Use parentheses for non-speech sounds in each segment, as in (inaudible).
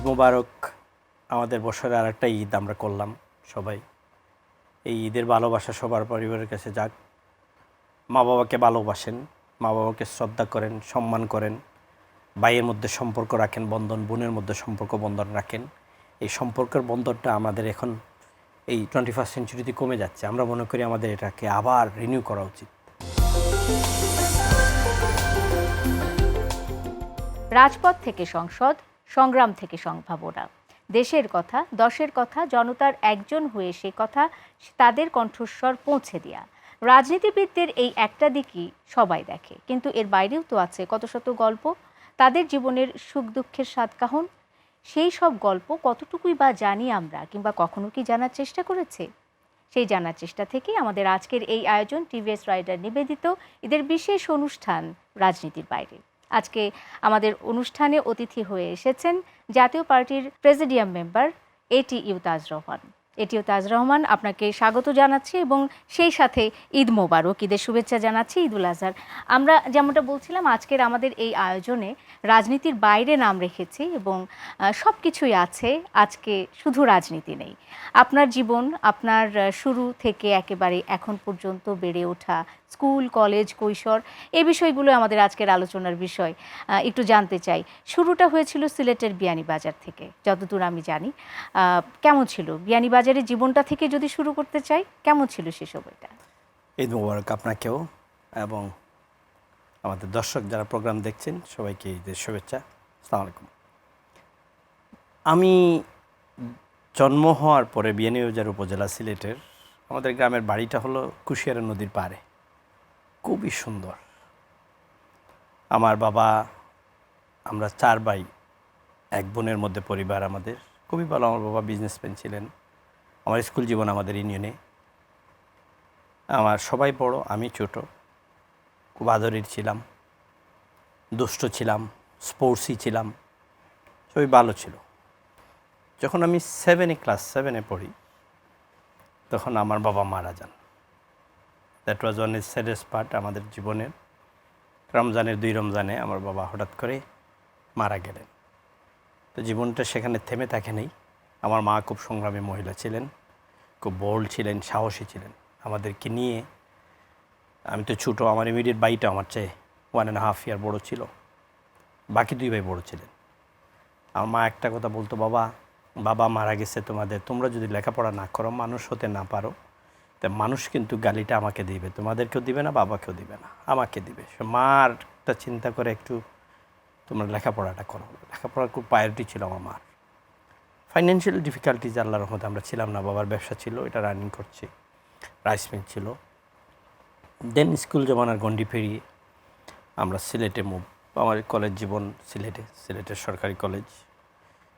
ঈদ মুবারক আমাদের বছরে আর একটা ঈদ আমরা করলাম সবাই। এই ঈদের ভালোবাসা সবার পরিবারের কাছে যাক। মা বাবাকে ভালোবাসেন, মা বাবাকে শ্রদ্ধা করেন, সম্মান করেন, ভাইয়ের মধ্যে সম্পর্ক রাখেন, বন্ধন, বোনের মধ্যে সম্পর্ক বন্ধন রাখেন। এই সম্পর্কের বন্ধনটা আমাদের এখন এই টোয়েন্টি ফার্স্ট সেঞ্চুরিতে কমে যাচ্ছে। আমরা মনে করি আমাদের এটাকে আবার রিনিউ করা উচিত। রাজপথ থেকে সংসদ সংগ্রাম থেকে সম্ভাবনা। দেশের কথা, দশের কথা, জনতার একজন হয়ে সে কথা, তাদের কণ্ঠস্বর পৌঁছে দেয়া। রাজনীতিবিদদের এই একটা দিকই সবাই দেখে। কিন্তু এর বাইরেও তো আছে কত শত গল্প। তাদের জীবনের সুখ দুঃখের স্বাদ কাহন। সেই সব গল্প কতটুকুই বা জানি আমরা কিংবা কখনো কি জানার চেষ্টা করেছে? সেই জানার চেষ্টা থেকেই আমাদের আজকের এই আয়োজন টিভিএস রাইডার নিবেদিত। এদের বিশেষ অনুষ্ঠান রাজনীতির বাইরে। আজকে আমাদের অনুষ্ঠানে অতিথি হয়ে এসেছেন জাতীয় পার্টির প্রেসিডিয়াম মেম্বার এটি ইউতাজ রহমান। এটিও তাজ রহমান আপনাকে স্বাগত জানাচ্ছি এবং সেই সাথে ঈদ মোবারক, ঈদের শুভেচ্ছা জানাচ্ছি ঈদুল আজহার। আমরা যেমনটা বলছিলাম, আজকের আমাদের এই আয়োজনে রাজনীতির বাইরে নাম রেখেছি এবং সব কিছুই আছে, আজকে শুধু রাজনীতি নেই। আপনার জীবন, আপনার শুরু থেকে একেবারে এখন পর্যন্ত বেড়ে ওঠা স্কুল, কলেজ, কৈশোর এই বিষয়গুলো আমাদের আজকের আলোচনার বিষয়। একটু জানতে চাই, শুরুটা হয়েছিল সিলেটের বিয়ানীবাজার থেকে, যতদূর আমি জানি। কেমন ছিল? বিয়ানীবাজারের জীবনটা থেকে যদি শুরু করতে চাই, কেমন ছিল সে সময়টা? ঈদ মুবারক আপনাকেও এবং আমাদের দর্শক যারা প্রোগ্রাম দেখছেন, সবাইকে ঈদের শুভেচ্ছা। আসসালামু আলাইকুম। আমি জন্ম হওয়ার পরে বিয়ানীবাজার উপজেলা সিলেটের, আমাদের গ্রামের বাড়িটা হলো কুশিয়ারা নদীর পাড়ে। খুবই সুন্দর। আমার বাবা, আমরা চার ভাই, এক বোনের মধ্যে পরিবার আমাদের। খুবই ভালো, আমার বাবা বিজনেসম্যান ছিলেন। আমার স্কুল জীবন আমাদের ইউনিয়নে। আমার সবাই বড়, আমি ছোট। খুব আদরের ছিলাম। দুষ্ট ছিলাম স্পোর্টসই ছিলাম, সবই ভালো ছিল। যখন আমি সেভেনে ক্লাস সেভেনে পড়ি, তখন আমার বাবা মারা যান। That was one is saddest part আমাদের জীবনের। রমজানের দুই রমজানে আমার বাবা হঠাৎ করে মারা গেলেন। তো জীবনটা সেখানে থেমে থাকে নেই। আমার মা খুব সংগ্রামী মহিলা ছিলেন। খুব বোল্ড ছিলেন, সাহসী ছিলেন। আমাদেরকে নিয়ে, আমি তো ছোটো, আমার ইমিডিয়েট বাইটা আমার চেয়ে ওয়ান অ্যান্ড হাফ ইয়ার বড়ো ছিল। বাকি দুই ভাই বড়ো ছিলেন। আমার মা একটা কথা বলতো, বাবা বাবা মারা গেছে তোমাদের, তোমরা যদি লেখাপড়া না করো, মানুষ হতে না পারো, তা মানুষ কিন্তু গালিটা আমাকে দিবে, তোমাদেরকেও দিবে না, বাবাকেও দিবে না, আমাকে দিবে। সে মার একটা চিন্তা করে একটু, তোমরা লেখাপড়াটা করো। লেখাপড়ার খুব প্রায়োরিটি ছিল আমার মার। ফাইন্যান্সিয়াল ডিফিকাল্টিজ আল্লাহর রহমতে আমরা ছিলাম না বাবার ব্যবসা ছিল এটা রানিং করছি রাইস মিল ছিল। দেন স্কুল জমানার গন্ডি পেরিয়ে আমরা সিলেটে মুভ আমার কলেজ জীবন সিলেটে সিলেটের সরকারি কলেজ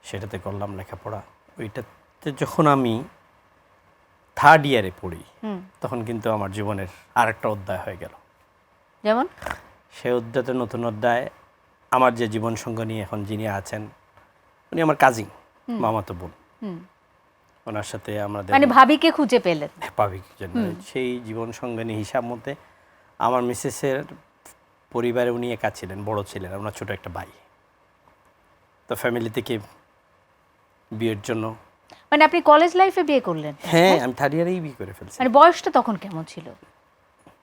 সেটাতে করলাম লেখাপড়া। ওইটাতে যখন আমি থার্ড ইয়ারে পড়ি তখন কিন্তু আমার জীবনের আরেকটা অধ্যায় হয়ে গেল। যেমন? সে অধ্যায়তে নতুন অধ্যায় আমার যে জীবন সঙ্গ নিয়ে এখন যিনি আছেন উনি আমার কাজিন মামাতো বোন। ওনার সাথে আমাদের মানে ভাবিকে খুঁজে পেলেন? স্বাভাবিক জন্য সেই জীবন সঙ্গিনী হিসাব মতে আমার মিসেসের পরিবারে উনি একা ছিলেন বড় ছিলেন ওনার ছোট একটা ভাই। তো ফ্যামিলি থেকে বিয়ের জন্য। মানে আপনি কলেজ লাইফে বিয়ে করলেন? হ্যাঁ আমি থার্ড ইয়ারেই বিয়ে করে ফেলছি। মানে বয়সটা তখন কেমন ছিল?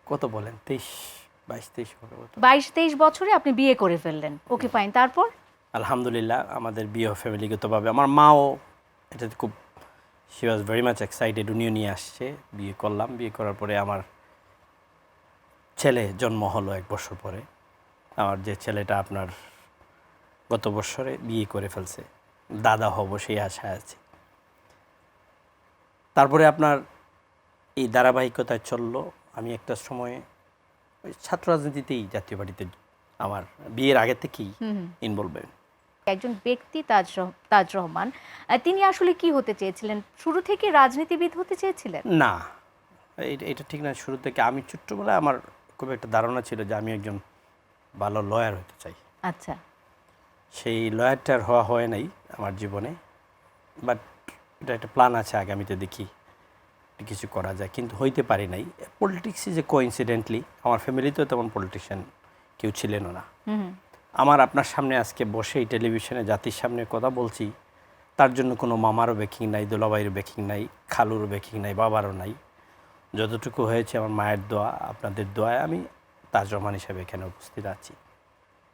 কত বলেন? তেইশ বাইশ তেইশ বাইশ তেইশ বছরে আপনি বিয়ে করে ফেললেন। ওকে ফাইন তারপর? আলহামদুলিল্লাহ আমাদের বিয়ে ফ্যামিলিগতভাবে। আমার মাও এটাতে খুব she was very much excited উনিও নিয়ে আসছে বিয়ে করলাম। বিয়ে করার পরে আমার ছেলে জন্ম হলো এক বছর পরে। আমার যে ছেলেটা আপনার গত বছরে বিয়ে করে ফেলছে। দাদা হব সেই আশায় আছে। তারপরে আপনার এই ধারাবাহিকতায় চলল। আমি একটা সময়ে ওই ছাত্র রাজনীতিতেই জাতীয় পার্টিতে আমার বিয়ের আগে থেকেই ইনভলভমেন্ট একজন ব্যক্তি তাজ তাজ রহমান। তিনি আসলে কি হতে চেয়েছিলেন? শুরু থেকে রাজনীতিবিদ হতে চেয়েছিলেন? না এটা ঠিক না। শুরু থেকে আমি ছোট্টবেলায় আমার খুব একটা ধারণা ছিল যে আমি একজন ভালো লয়ার হতে চাই। আচ্ছা। সেই লয়ারটার হওয়া হয় নাই আমার জীবনে। বাট এটা একটা প্ল্যান আছে আগামীতে দেখি কিছু করা যায়। কিন্তু হইতে পারি নাই। পলিটিক্সে যে কোইন্সিডেন্টলি আমার ফ্যামিলিতেও তেমন পলিটিশিয়ান কেউ ছিলেনও না। হুম। আমার আপনার সামনে আজকে বসে এই টেলিভিশনে জাতির সামনে কথা বলছি তার জন্য কোনো মামারও বেকিং নাই দোলাবাইয়ের বেকিং নাই খালুর বেকিং নাই বাবারও নাই। যতটুকু হয়েছে আমার মায়ের দোয়া আপনাদের দোয়ায় আমি তাজ রহমান হিসেবে এখানে উপস্থিত আছি।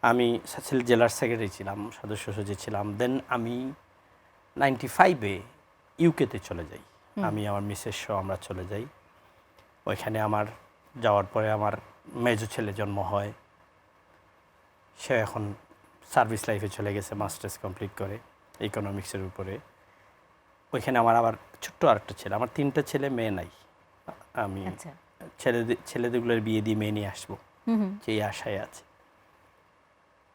আমি সিলেট জেলার সেক্রেটারি ছিলাম সদস্য সচিব ছিলাম দেন আমি নাইনটি ফাইভে ইউকেতে চলে যাই। আমি আমার মিসেস সহ আমরা চলে যাই। ওইখানে আমার যাওয়ার পরে আমার মেজো ছেলে জন্ম হয়। সে এখন সার্ভিস লাইফে চলে গেছে মাস্টার্স কমপ্লিট করে ইকোনমিক্সের উপরে। ওইখানে আমার আবার ছোট্ট আরেকটা ছেলে আমার তিনটা ছেলে মেয়ে নাই। আমি আচ্ছা। ছেলেদের ছেলেদেরগুলোর বিয়ে দিয়ে মেয়ে নিয়ে আসব। সেই আশায় আছে।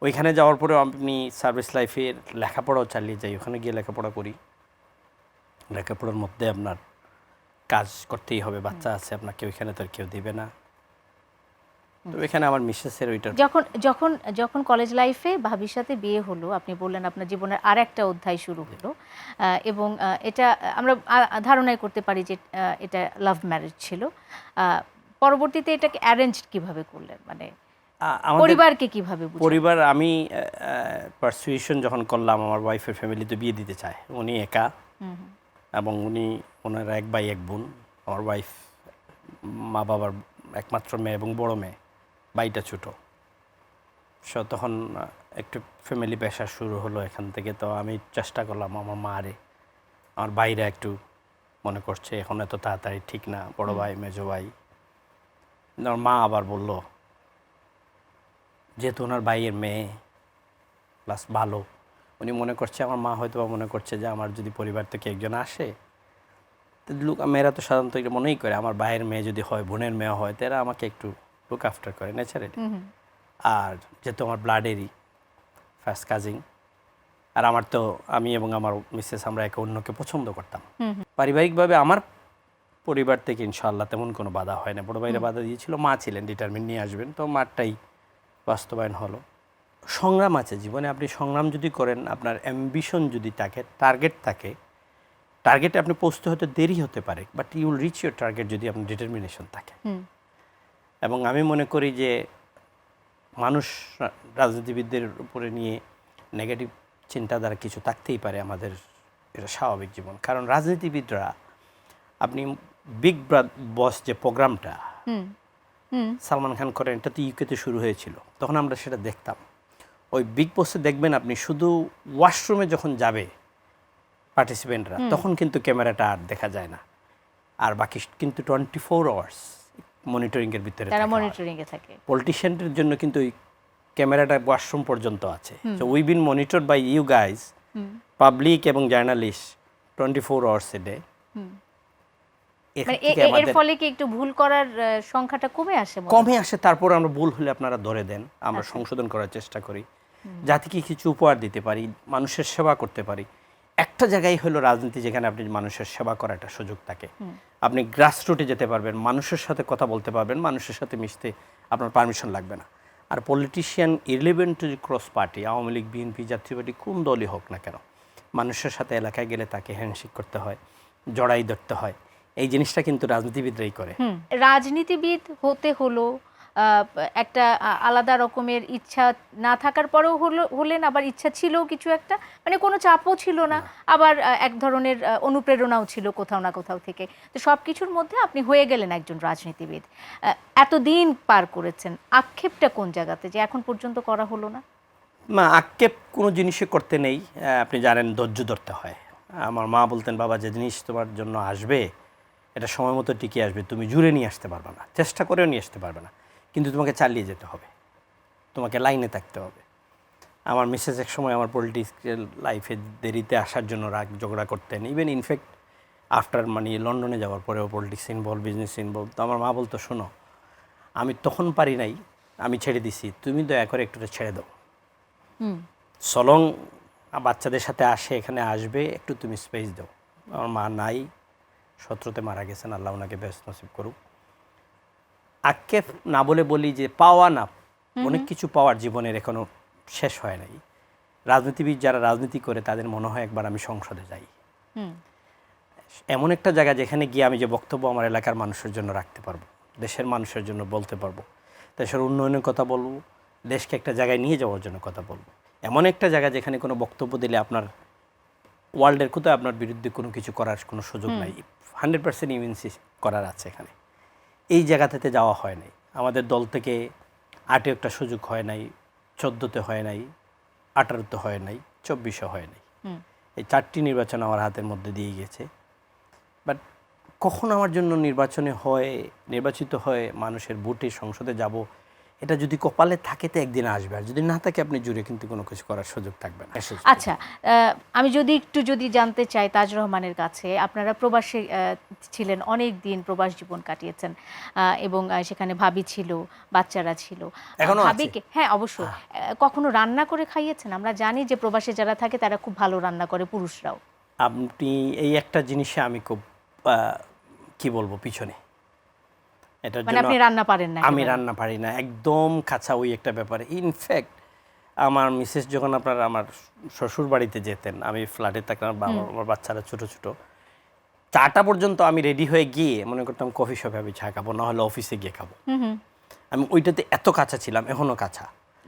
ওইখানে যাওয়ার পরেও আপনি সার্ভিস লাইফের লেখাপড়াও চালিয়ে যাই ওখানে গিয়ে লেখাপড়া করি। লেখাপড়ার মধ্যে আপনার কাজ করতেই হবে বাচ্চা আছে আপনাকে ওইখানে তো আর কেউ দেবে না। তো এখানে আমার মিসেসের ওইটার যখন যখন যখন কলেজ লাইফে ভাবির সাথে বিয়ে হলো আপনি বললেন আপনার জীবনের আর একটা অধ্যায় শুরু হলো এবং এটা আমরা ধারণাই করতে পারি যে এটা লাভ ম্যারেজ ছিল। পরবর্তীতে এটাকে অ্যারেঞ্জ কীভাবে করলেন? মানে পরিবারকে কীভাবে পরিবার আমি পারসুয়েশন যখন করলাম আমার ওয়াইফের ফ্যামিলি তো বিয়ে দিতে চায়। উনি একা। এবং উনি ওনার এক ভাই এক বোন। আমার ওয়াইফ মা বাবার একমাত্র মেয়ে এবং বড় মেয়ে। ভাইটা ছোটো। সো তখন একটু ফ্যামিলি প্রেশার শুরু হলো এখান থেকে। তো আমি চেষ্টা করলাম আমার মারে। আমার ভাইরা একটু মনে করছে এখন এত তাড়াতাড়ি ঠিক না বড় ভাই মেজো ভাই। আমার মা আবার বলল যেহেতু ওনার ভাইয়ের মেয়ে প্লাস ভালো। উনি মনে করছে আমার মা হয়তো বা মনে করছে যে আমার যদি পরিবার থেকে একজন আসে তো লুক মেয়েরা তো সাধারণত মনেই করে আমার ভাইয়ের মেয়ে যদি হয় বোনের মেয়ে হয় তো এরা আমাকে একটু লুক আফটার করে ন্যাচারালি। আর যেহেতু আমার ব্লাডেরই ফার্স্ট কাজিং আর আমার তো আমি এবং আমার মিসেস আমরা একে অন্যকে পছন্দ করতাম। পারিবারিকভাবে আমার পরিবার থেকে ইনশাআল্লাহ তেমন কোনো বাধা হয় না। বড় ভাইরা বাধা দিয়েছিল মা ছিলেন ডিটারমিন নিয়ে আসবেন। তো মারটাই বাস্তবায়ন হলো। সংগ্রাম আছে জীবনে আপনি সংগ্রাম যদি করেন আপনার অ্যাম্বিশন যদি থাকে টার্গেট থাকে টার্গেটে আপনি পৌঁছতে হতে দেরি হতে পারে but you will reach your target যদি আপনার ডিটারমিনেশন থাকে। এবং আমি মনে করি যে মানুষ রাজনীতিবিদদের উপরে নিয়ে নেগেটিভ চিন্তাধারা কিছু থাকতেই পারে আমাদের এটা স্বাভাবিক জীবন। কারণ রাজনীতিবিদরা আপনি বিগ বস যে প্রোগ্রামটা সালমান খান করেন এটা তো ইউকেতে শুরু হয়েছিল তখন আমরা সেটা দেখতাম। ওই বিগ বসে দেখবেন আপনি শুধু ওয়াশরুমে যখন যাবে পার্টিসিপেন্টরা তখন কিন্তু ক্যামেরাটা আর দেখা যায় না। আর বাকি কিন্তু টোয়েন্টি ফোর আওয়ার্স মনিটরিংয়ের ভিতরে তারা। মনিটরিং এ থাকে। পলিটিশিয়ানদের জন্য কিন্তু ওই ক্যামেরাটা ওয়াশরুম পর্যন্ত আছে। So we been monitor by you guys public এবং journalist twenty four hours a day এর ফলে কি একটু ভুল করার সংখ্যাটা কমে আসে কমে আসে তারপর আমরা ভুল হলে আপনারা ধরে দেন। আমরা সংশোধন করার চেষ্টা করি। জাতিকে কিছু উপহার দিতে পারি মানুষের সেবা করতে পারি। একটা জায়গায় হলো রাজনীতি যেখানে আপনি মানুষের সেবা করার একটা সুযোগ থাকে। আপনি গ্রাসরুটে যেতে পারবেন, মানুষের সাথে কথা বলতে পারবেন, মানুষের সাথে মিশতে আপনার পারমিশন লাগবে না। আর politician eleven to cross party Awami League BNP Jatiya Party, কোন দলই হোক না কেন, মানুষের সাথে এলাকায় গেলে তাকে হ্যান্ডশেক করতে হয়, জড়াই ধরতে হয়। এই জিনিসটা কিন্তু রাজনীতিবিদরাই করে। রাজনীতিবিদ হতে হলো একটা আলাদা রকমের ইচ্ছা না থাকার পরেও হলো হলেন আবার ইচ্ছা ছিল কিছু একটা। মানে কোনো চাপও ছিল না। আবার এক ধরনের অনুপ্রেরণাও ছিল কোথাও না কোথাও থেকে। তো সব কিছুর মধ্যে আপনি হয়ে গেলেন একজন রাজনীতিবিদ। এতদিন পার করেছেন। আক্ষেপটা কোন জায়গাতে যে এখন পর্যন্ত করা হলো না? না আক্ষেপ কোনো জিনিসে করতে নেই। আপনি জানেন ধৈর্য ধরতে হয়। আমার মা বলতেন বাবা যে জিনিস তোমার জন্য আসবে এটা সময় মতো টিকে আসবে। তুমি জুড়ে নিয়ে আসতে পারবে না। চেষ্টা করেও নিয়ে আসতে পারবে না। কিন্তু তোমাকে চালিয়ে যেতে হবে। তোমাকে লাইনে থাকতে হবে। আমার মিসেস এক সময় আমার পলিটিক্যাল লাইফে দেরিতে আসার জন্য রাগ ঝগড়া করতেন। ইভেন ইনফ্যাক্ট আফটার মানে লন্ডনে যাওয়ার পরেও পলিটিক্স ইনভলভ বিজনেস ইনভলভ তো আমার মা বলতো শোনো আমি তখন পারি নাই আমি ছেড়ে দিছি তুমি দয়া করে একটু ছেড়ে দাও। সলং বাচ্চাদের সাথে আসে এখানে আসবে একটু তুমি স্পেস দাও। আমার মা নাই শত্রুতে মারা গেছেন আল্লাহ ওনাকে ব্যস্ত নসিব করুক। আক্ষেপ না বলে বলি যে পাওয়া না অনেক কিছু পাওয়ার জীবনের এখনও শেষ হয় নাই। রাজনীতিবিদ যারা রাজনীতি করে তাদের মনে হয় একবার আমি সংসদে যাই। এমন একটা জায়গা যেখানে গিয়ে আমি যে বক্তব্য আমার এলাকার মানুষের জন্য রাখতে পারব দেশের মানুষের জন্য বলতে পারব দেশের উন্নয়নের কথা বলব দেশকে একটা জায়গায় নিয়ে যাওয়ার জন্য কথা বলব। এমন একটা জায়গা যেখানে কোনো বক্তব্য দিলে আপনার ওয়ার্ল্ডের কোথাও আপনার বিরুদ্ধে কোনো কিছু করার কোনো সুযোগ নাই। হান্ড্রেড পার্সেন্ট ইমিউনিসি করার আছে এখানে। এই জায়গাটাতে যাওয়া হয় নাই। আমাদের দল থেকে আটে একটা সুযোগ হয় নাই চোদ্দোতে হয় নাই আঠারোতে হয় নাই চব্বিশে হয় নাই। এই চারটি নির্বাচন আমার হাতের মধ্যে দিয়ে গেছে। বাট কখন আমার জন্য নির্বাচনে হয় নির্বাচিত হয় মানুষের ভোটে সংসদে যাব এটা যদি কপালে থাকে তো একদিন আসবে। আর যদি না থাকে আপনি জুড়ে কিন্তু কোনো কিছু করার সুযোগ থাকবে না। আচ্ছা আহ, আমি যদি একটু যদি জানতে চাই তাজ রহমানের কাছে আপনারা প্রবাসে ছিলেন অনেক দিন প্রবাস জীবন কাটিয়েছেন এবং সেখানে ভাবি ছিল বাচ্চারা ছিল। ভাবিকে হ্যাঁ অবশ্যই। কখনো রান্না করে খাইয়েছেন? আমরা জানি যে প্রবাসে যারা থাকে তারা খুব ভালো রান্না করে পুরুষরাও। আপনি এই একটা জিনিসে আমি খুব আহ, কি বলব পিছনে। এটার মানে জন্য আপনি রান্না পারেন না আমি রান্না পারি না একদম কাঁচা ওই একটা ব্যাপারে। ইনফ্যাক্ট আমার মিসেস যখন আপনার আমার শ্বশুর বাড়িতে যেতেন আমি ফ্ল্যাটে থাকতাম আমার বাচ্চারা ছোট ছোট চাটা পর্যন্ত আমি রেডি হয়ে গিয়ে মনে করতাম কফি শপে আমি চা খাব না হলে অফিসে গিয়ে খাব। আমি ওইটাতে এত কাঁচা ছিলাম এখনও কাঁচা।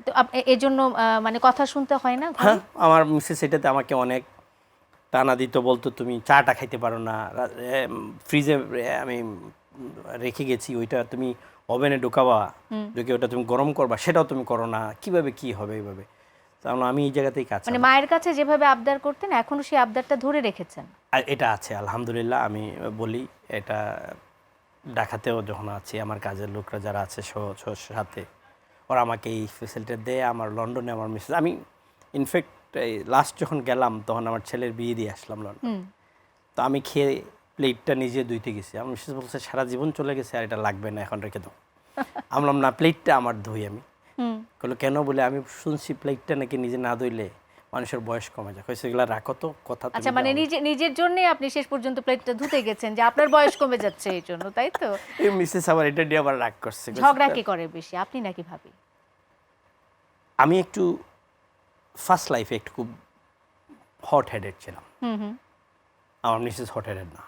তো আপ- এ- এজন্য আহ, মানে কথা শুনতে হয় না হ্যাঁ আমার মিসেস এটাতে আমাকে অনেক টানা দিত বলতো তুমি চাটা খাইতে পারো না ফ্রিজে আমি রেখে গেছি ওইটা তুমি ওভেনে ঢুকাবা ঢুকে ওটা তুমি গরম করবা সেটাও তুমি করো না কীভাবে কি হবে এইভাবে? তাহলে আমি এই জায়গাতেই কাজ মানে মায়ের কাছে যেভাবে আবদার করতেন এখনও সেই আবদারটা ধরে রেখেছেন? আর এটা আছে আলহামদুলিল্লাহ আমি বলি এটা ঢাকাতেও যখন আছি আমার কাজের লোকরা যারা আছে সাথে ওরা আমাকে এই ফেসিলিটি দেয় আমার লন্ডনে আমার মিসেস আমি ইনফ্যাক্ট এই লাস্ট যখন গেলাম তখন আমার ছেলের বিয়ে দিয়ে আসলাম লন্ডন। তো আমি খেয়ে প্লেটটা নিজে ধুইতে গেছি। আমার মিসেস বলছে সারা জীবন চলে গেছে আর এটা লাগবে না এখন রেখে দাও। আমি বললাম না প্লেটটা আমার ধুই আমি। বলল কেন? বলে আমি শুনছি প্লেটটা নাকি নিজে না ধুইলে মানুষের বয়স কমে যায়। কইছে এগুলো রাখো তো কথা আচ্ছা মানে নিজে নিজের জন্য আপনি শেষ পর্যন্ত প্লেটটা ধুতে গেছেন যে আপনার বয়স কমে যাচ্ছে এই জন্য তাই তো? এই মিসেস আবার এটা দিয়ে আবার রাগ করছে ঝগড়া কে করে বেশি? আপনি নাকি ভাবি? আমি একটু ফার্স্ট লাইফে একটু খুব হট হেডেড ছিলাম। হুম হুম। আমার মিসেস হট হেডেড না।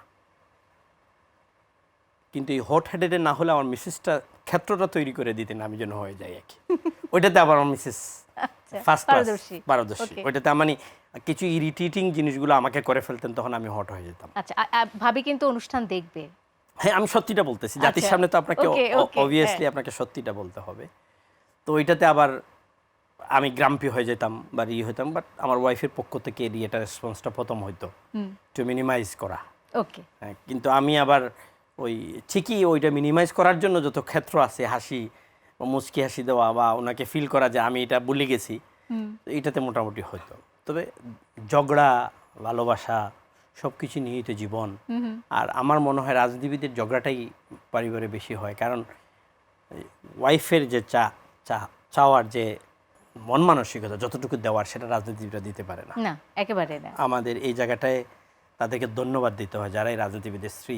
কিন্তু এই হট হেডেডে না হলে আমার মিসেসটা ক্ষেত্রটা তৈরি করে দিতেন আমি যেন হয়ে যাই আর কি। ওইটাতে আবার আমার মিসেস আচ্ছা, ফার্স্ট পারদর্শী। পারদর্শী। ওইটাতে মানে কিছু ইরিটেটিং জিনিসগুলো আমাকে করে ফেলতেন তখন আমি হট হয়ে যেতাম। আচ্ছা ভাবি কিন্তু অনুষ্ঠান দেখবে। হ্যাঁ আমি সত্যিটা বলতেছি। জাতির আচ্ছা, সামনে তো আপনাকে অবভিয়াসলি হ্যাঁ। আপনাকে সত্যিটা বলতে হবে। তো ওইটাতে আবার আমি গ্রাম্পি হয়ে যেতাম বা ইয়ে হইতাম বাট আমার ওয়াইফের পক্ষ থেকে এই এটা রেসপন্সটা প্রথম হইতো। টু মিনিমাইজ করা। ওকে হ্যাঁ, কিন্তু আমি আবার ওই ঠিকই ওইটা মিনিমাইজ করার জন্য যত ক্ষেত্র আছে হাসি বা মুচকি হাসি দেওয়া বা ওনাকে ফিল করা যে আমি এটা ভুলে গেছি এটাতে মোটামুটি হতো। তবে ঝগড়া ভালোবাসা সব কিছু নিয়েই তো জীবন আর আমার মনে হয় রাজনীতিবিদের ঝগড়াটাই পরিবারে বেশি হয়। কারণ ওয়াইফের যে চা চা চাওয়ার যে মন মানসিকতা যতটুকু দেওয়ার সেটা রাজনীতিবিদরা দিতে পারে না। একেবারে আমাদের এই জায়গাটায় তাদেরকে ধন্যবাদ দিতে হয় যারাই রাজনীতিবিদের স্ত্রী।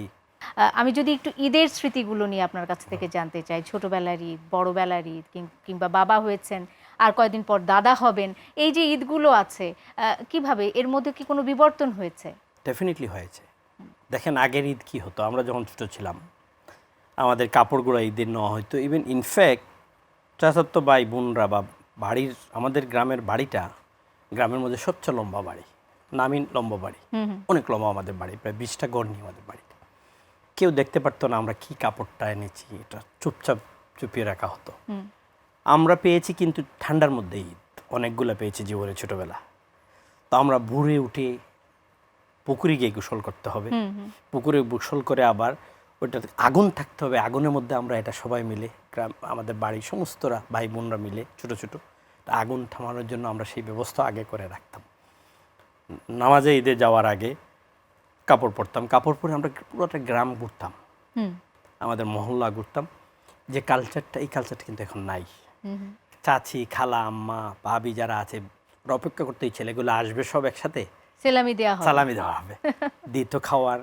আমি যদি একটু ঈদের স্মৃতিগুলো নিয়ে আপনার কাছ থেকে জানতে চাই ছোটবেলার ঈদ বড়বেলার ঈদ কিংবা বাবা হয়েছেন আর কয়েকদিন পর দাদা হবেন এই যে ঈদগুলো আছে কীভাবে? এর মধ্যে কি কোনো বিবর্তন হয়েছে? ডেফিনেটলি হয়েছে। দেখেন আগের ঈদ কি হতো? আমরা যখন ছোটো ছিলাম আমাদের কাপড়গুলো ঈদের নেওয়া হতো। ইভেন ইনফ্যাক্ট চাচাতো ভাই বোনরা বা বাড়ির আমাদের গ্রামের বাড়িটা গ্রামের মধ্যে সবচেয়ে লম্বা বাড়ি নামি লম্বা বাড়ি। অনেক লম্বা আমাদের বাড়ি প্রায় বিশটা গড় নিয়ে আমাদের বাড়িটা কেউ দেখতে পারতো না আমরা কি কাপড়টা এনেছি এটা চুপচাপ চুপিয়ে রাখা হতো। আমরা পেয়েছি কিন্তু ঠান্ডার মধ্যে ঈদ অনেকগুলো পেয়েছি জীবনে ছোটোবেলা। তো আমরা ভোরে উঠে পুকুরে গিয়ে গোসল করতে হবে। পুকুরে গোসল করে আবার ওইটা আগুন থাকতে হবে আগুনের মধ্যে আমরা এটা সবাই মিলে গ্রাম আমাদের বাড়ির সমস্তরা ভাই বোনরা মিলে ছোট ছোট তা আগুন থামানোর জন্য আমরা সেই ব্যবস্থা আগে করে রাখতাম। নামাজে ঈদে যাওয়ার আগে কাপড় পরতাম। কাপড় পরে আমরা পুরোটা গ্রাম ঘুরতাম। আমাদের মহল্লা ঘুরতাম। যে কালচারটা এই কালচারটা কিন্তু এখন নাই। চাচি খালা আম্মা ভাবি যারা আছে অপেক্ষা করতে এই ছেলেগুলো আসবে সব একসাথে। সেলামি দেওয়া হয় সালামি দেওয়া হবে। (laughs) দিত খাওয়ার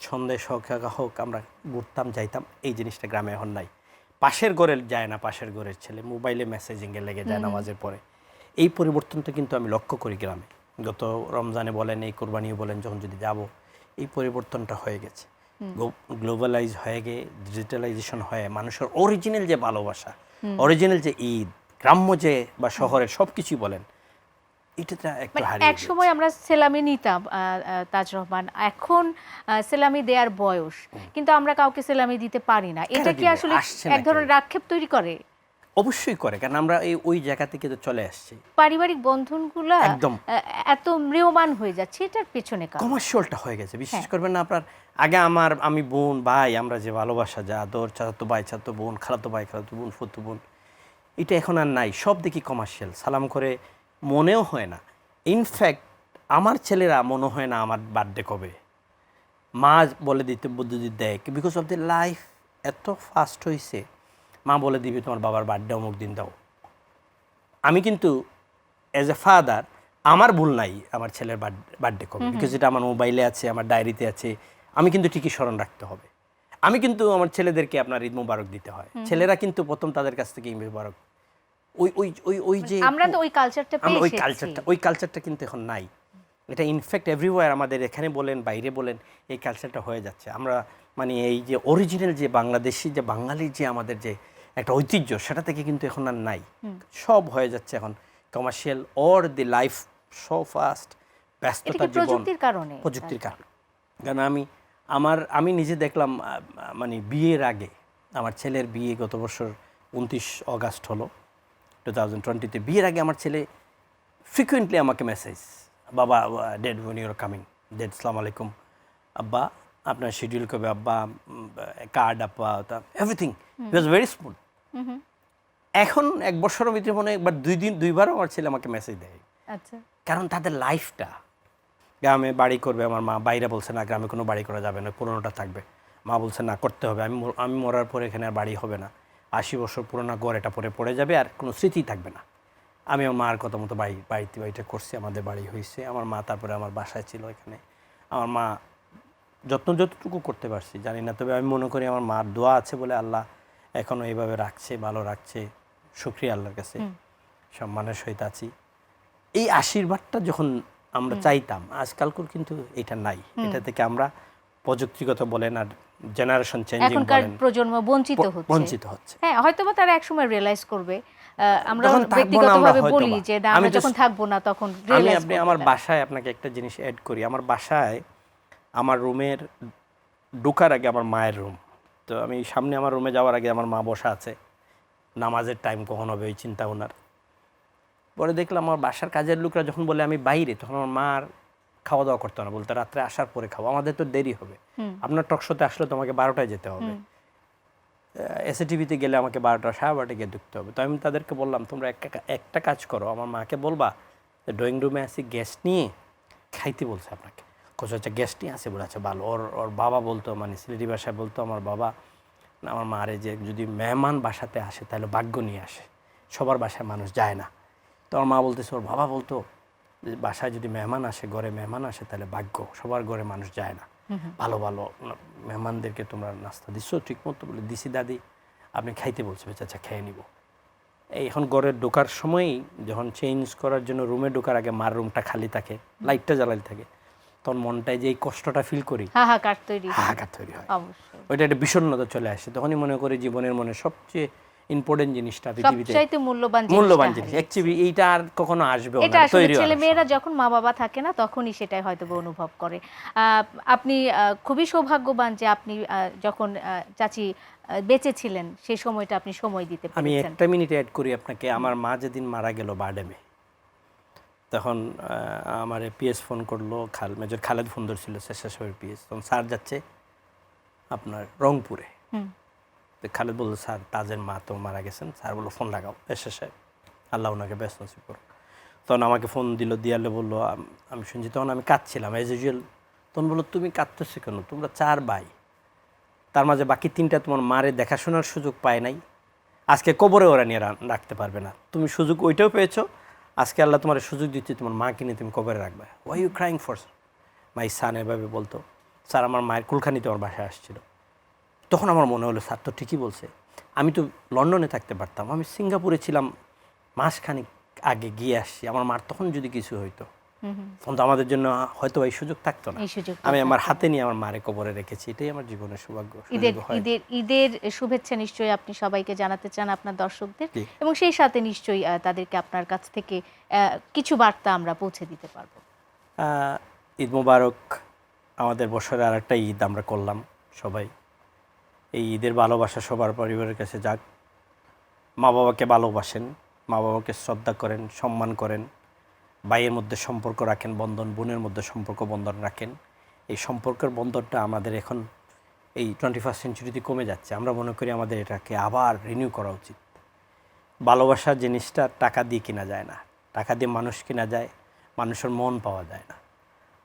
সন্দেশ হোক হোক আমরা ঘুরতাম যাইতাম। এই জিনিসটা গ্রামে এখন নাই। পাশের ঘরের যায় না পাশের ঘরের ছেলে। মোবাইলে মেসেজিংয়ে লেগে যায় নামাজের পরে। এই পরিবর্তনটা কিন্তু আমি লক্ষ্য করি গ্রামে। গত রমজানে বলেন এই কোরবানিও বলেন যখন যদি যাব এই পরিবর্তনটা হয়ে গেছে। গ্লোবালাইজ হয়ে গিয়ে ডিজিটালাইজেশন হয়ে মানুষের অরিজিনাল যে ভালোবাসা অরিজিনাল যে ঈদ গ্রাম্য যে বা শহরের সব কিছুই বলেন এটা একটু মানে হারিয়ে এক সময় আমরা সেলামি নিতাম তাজ রহমান। এখন সেলামি দেওয়ার বয়স কিন্তু আমরা কাউকে সেলামি দিতে পারি না। এটা কি আসলে এক ধরনের। আক্ষেপ তৈরি করে? অবশ্যই করে কারণ আমরা এই ওই জায়গা থেকে তো চলে আসছি। পারিবারিক বন্ধনগুলো একদম। এত মৃয়মান হয়ে যাচ্ছে এটার পেছনে কারণ। কমার্শিয়ালটা হয়ে গেছে। বিশ্বাস হ্যাঁ। করবেন না আপনার আগে আমার আমি বোন ভাই আমরা যে ভালোবাসা যা আদর চাচাতো ভাই চাচাতো বোন খালাতো ভাই খালাতো বোন ফুতু বোন এটা এখন আর নাই সব দেখি কমার্শিয়াল সালাম করে মনেও হয় না। ইনফ্যাক্ট আমার ছেলেরা মনে হয় না আমার বার্থডে কবে। মা বলে দিতে বুদ্ধদিত দেয় বিকজ অফ দ্য লাইফ এত ফাস্ট হয়েছে মা বলে দিবে তোমার বাবার বার্থডে অমুক দিন দাও। আমি কিন্তু অ্যাজ এ ফাদার আমার ভুল নাই আমার ছেলের বার্থডে কবে। বিকজ এটা আমার মোবাইলে আছে আমার ডায়েরিতে আছে। আমি কিন্তু ঠিকই স্মরণ রাখতে হবে। আমি কিন্তু আমার ছেলেদেরকে আপনার ঈদ মুবারক দিতে হয়। ছেলেরা কিন্তু প্রথম তাদের কাছ থেকে ঈদ মুবারক। ওই ওই ওই ওই যে আমরা তো ওই কালচারটা আমরা পেয়ে ওই কালচারটা ওই কালচারটা কিন্তু এখন নাই। এটা ইনফ্যাক্ট এভরিওয়ার আমাদের এখানে বলেন বাইরে বলেন এই কালচারটা হয়ে যাচ্ছে। আমরা মানে এই যে অরিজিনাল যে বাংলাদেশি যে বাঙালির যে আমাদের যে একটা ঐতিহ্য সেটা থেকে কিন্তু এখন আর নাই। সব হয়ে যাচ্ছে এখন commercial or the life so fast ব্যস্ততার জীবন। প্রযুক্তির কারণে? প্রযুক্তির কারণে। আমি আমার আমি নিজে দেখলাম মানে বিয়ের আগে আমার ছেলের বিয়ে গত বছর উনত্রিশ অগাস্ট হলো টু থাউজেন্ড টোয়েন্টিতে বিয়ের আগে আমার ছেলে ফ্রিকুয়েন্টলি আমাকে মেসেজ বাবা dad when your coming dad সালাম আলাইকুম আব্বা আপনার শিডিউল কবে আব্বা কার্ড আব্বা everything it was very smooth এখন এক বছরের ভিতরে মনে একবার দুই দিন দুইবারও আমার ছেলে আমাকে মেসেজ দেয়। আচ্ছা। কারণ তাদের লাইফটা গ্রামে বাড়ি করবে আমার মা বাইরে বলছে না গ্রামে কোনো বাড়ি করা যাবে না পুরোনোটা থাকবে। মা বলছে না করতে হবে আমি আমি মরার পরে এখানে আর বাড়ি হবে না। আশি বছর পুরোনো ঘর এটা পরে পড়ে যাবে আর কোনো স্মৃতি থাকবে না। আমি আমার মার কথা মতো বাড়ি বাড়িতে বাড়িটা করছি আমাদের বাড়ি হয়েছে। আমার মা তারপরে আমার বাসায় ছিল এখানে। আমার মা যত্ন যতটুকু করতে পারছি জানি না তবে আমি মনে করি আমার মার দোয়া আছে বলে আল্লাহ এখনও এইভাবে রাখছে ভালো রাখছে। সুক্রিয়া আল্লাহর কাছে। সম্মানের সহিত আছি। এই আশীর্বাদটা যখন আমরা চাইতাম আজকালকার কিন্তু এটা নাই। এটা থেকে আমরা প্রযুক্তিগত বলেন আর জেনারেশন চেঞ্জিং এখনকার প্রজন্ম বঞ্চিত হচ্ছে। বঞ্চিত হচ্ছে। হ্যাঁ হয়তো বা তারা একসময় রিয়েলাইজ করবে। আমরা ব্যক্তিগতভাবে বলি যে না আমি আমরা যখন থাকব না তখন আমি আপনি আমার বাসায় আপনাকে একটা জিনিস অ্যাড করি। আমার বাসায় আমার রুমের ঢোকার আগে আমার মায়ের রুম তো আমি সামনে আমার রুমে যাওয়ার আগে আমার মা বসা আছে। নামাজের টাইম কখন হবে ওই চিন্তা ওনার পরে দেখলাম আমার বাসার কাজের লোকরা যখন বলে আমি বাইরে তখন আমার মা আর খাওয়া দাওয়া করতো না বলতে রাত্রে আসার পরে খাব। আমাদের তো দেরি হবে। আপনার টকশোতে আসলে তোমাকে বারোটায় যেতে হবে। এসএ টিভিতে গেলে আমাকে বারোটা সাড়ে বারোটা গিয়ে ঢুকতে হবে। তো আমি তাদেরকে বললাম তোমরা একটা একটা কাজ করো। আমার মাকে বলবা যে ড্রয়িং রুমে আসি গেস্ট নিয়ে খাইতে বলছে আপনাকে। কোচ আচ্ছা গেস্ট নিয়ে আসে বলে আচ্ছা ভালো। ওর ওর বাবা বলতো মানে সিলেটি ভাষায় বলতো আমার বাবা আমার মারে যে যদি মেহমান বাসাতে আসে তাহলে ভাগ্য নিয়ে আসে। সবার বাসায় মানুষ যায় না। তো আমার মা বলতেছে ওর বাবা বলতো বাসায় যদি মেহমান আসে ঘরে মেহমান আসে তাহলে ভাগ্য সবার ঘরে মানুষ যায় না। ভালো ভালো মেহমানদেরকে তোমরা নাস্তা দিচ্ছ ঠিক মতো বলে দিছি দাদি আপনি খাইতে বলছে বেচা আচ্ছা খেয়ে নিব। এই এখন ঘরে ঢোকার সময়ই যখন চেঞ্জ করার জন্য রুমে ঢোকার আগে মার রুমটা খালি থাকে লাইটটা জ্বালালি থাকে। তখন মনটায় যে এই কষ্টটা ফিল করি হাহাকার তৈরি। হয়। হাহাকার তৈরি হয়। অবশ্যই। ওইটা একটা বিষণ্ণতা চলে আসে। তখনই মনে করি জীবনের মনে সবচেয়ে ইম্পর্টেন্ট জিনিসটা পৃথিবীতে। সবচাইতে মূল্যবান জিনিস মূল্যবান জিনিস। অ্যাকচুয়ালি এইটা আর কখনো আসবেও এটা না তৈরি ছেলে মেয়েরা যখন মা বাবা থাকে না তখনই সেটাই হয়তো অনুভব করে। আহ, আপনি খুবই সৌভাগ্যবান যে আপনি যখন চাচি বেঁচে ছিলেন সেই সময়টা আপনি সময় দিতে আমি একটা মিনিট অ্যাড করি আপনাকে। আমার মা যেদিন মারা গেল বার্ডেমে তখন আমার পিএস ফোন করল খাল মেজর খালেদ ফোন ধরছিল শেষেশ্বরের পিএস তখন স্যার যাচ্ছে আপনার রংপুরে। তো খালেদ বলল স্যার তাজের মা তো মারা গেছেন। স্যার বলল ফোন লাগাও। এসে সাহেব আল্লাহ ওনাকে ব্যস্ত নসিব করো তখন আমাকে ফোন দিল দিয়ালে বলল আমি শুনছি তখন আমি কাঁদছিলাম অ্যাজ ইউজুয়াল তখন বলল তুমি কাঁদতেছো কেন? তোমরা চার ভাই। তার মাঝে বাকি তিনটা তোমার মারে দেখাশোনার সুযোগ পায় নাই। আজকে কবরে ওরা নিয়ে রাখতে পারবে না। তুমি সুযোগ ওইটাও পেয়েছ আজকে আল্লাহ তোমার সুযোগ দিচ্ছে, তোমার মাকে নিয়ে তুমি কবরে রাখবে। Why you crying for my son এভাবে বলতো, স্যার, আমার মায়ের কুলখানিতে আমার বাসায় আসছিল। তখন আমার মনে হলো, স্যার তো ঠিকই বলছে। আমি তো লন্ডনে থাকতে পারতাম। আমি সিঙ্গাপুরে ছিলাম, মাসখানিক আগে গিয়ে আসছি। আমার মার তখন যদি কিছু হইতো। কিন্তু আমাদের জন্য হয়তো এই সুযোগ থাকতো না। এই সুযোগ আমি আমার হাতে নিয়ে আমার মারে কবরে রেখেছি এটাই আমার জীবনের সৌভাগ্য ঈদের ঈদের ঈদের শুভেচ্ছা নিশ্চয়ই আপনি সবাইকে জানাতে চান আপনার দর্শকদের এবং সেই সাথে নিশ্চয়ই তাদেরকে আপনার কাছ থেকে কিছু বার্তা আমরা পৌঁছে দিতে পারব। ঈদ মুবারক আমাদের বছরে আর একটা ঈদ আমরা করলাম সবাই। এই ঈদের ভালোবাসা সবার পরিবারের কাছে যাক। মা বাবাকে ভালোবাসেন মা বাবাকে শ্রদ্ধা করেন সম্মান করেন। ভাইয়ের মধ্যে সম্পর্ক রাখেন, বন্ধন, বোনের মধ্যে সম্পর্ক বন্ধন রাখেন। এই সম্পর্কের বন্ধনটা আমাদের এখন এই টোয়েন্টি ফার্স্ট সেঞ্চুরিতে কমে যাচ্ছে। আমরা মনে করি আমাদের এটাকে আবার রিনিউ করা উচিত। ভালোবাসা জিনিসটা টাকা দিয়ে কেনা যায় না। টাকা দিয়ে মানুষ কেনা যায়, মানুষের মন পাওয়া যায় না।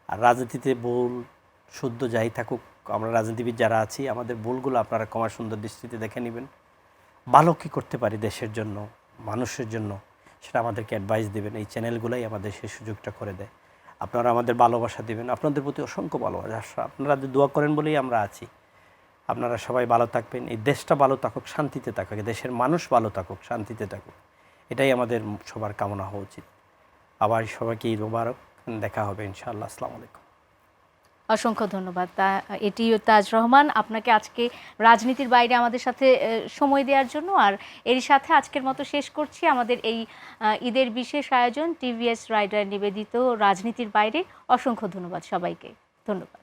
আর রাজনীতিতে ভুল, শুদ্ধ যাই থাকুক, আমরা রাজনীতিবিদ যারা আছি, আমাদের ভুলগুলো আপনারা কমার সুন্দর দৃষ্টিতে দেখে নেবেন। ভালো কী করতে পারি দেশের জন্য, মানুষের জন্য? সেটা আমাদেরকে অ্যাডভাইস দেবেন। এই চ্যানেলগুলোই আমাদের সেই সুযোগটা করে দেয়। আপনারা আমাদের ভালোবাসা দেবেন। আপনাদের প্রতি অসংখ্য ভালোবাসা। আপনারা দোয়া করেন বলেই আমরা আছি। আপনারা সবাই ভালো থাকবেন। এই দেশটা ভালো থাকুক, শান্তিতে থাকুক। দেশের মানুষ ভালো থাকুক, শান্তিতে থাকুক। এটাই আমাদের সবার কামনা হওয়া উচিত। আবার সবাইকে ঈদ মুবারক। দেখা হবে ইনশাআল্লাহ। আসসালামু আলাইকুম। অসংখ্য ধন্যবাদ। তা, এটিও তাজ রহমান। আপনাকে আজকে রাজনীতির বাইরে আমাদের সাথে সময় দেওয়ার জন্য। আর এর সাথে আজকের মতো শেষ করছি। আমাদের এই ঈদের বিশেষ আয়োজন টিভিএস রাইডার নিবেদিত রাজনীতির বাইরে। অসংখ্য ধন্যবাদ সবাইকে। ধন্যবাদ।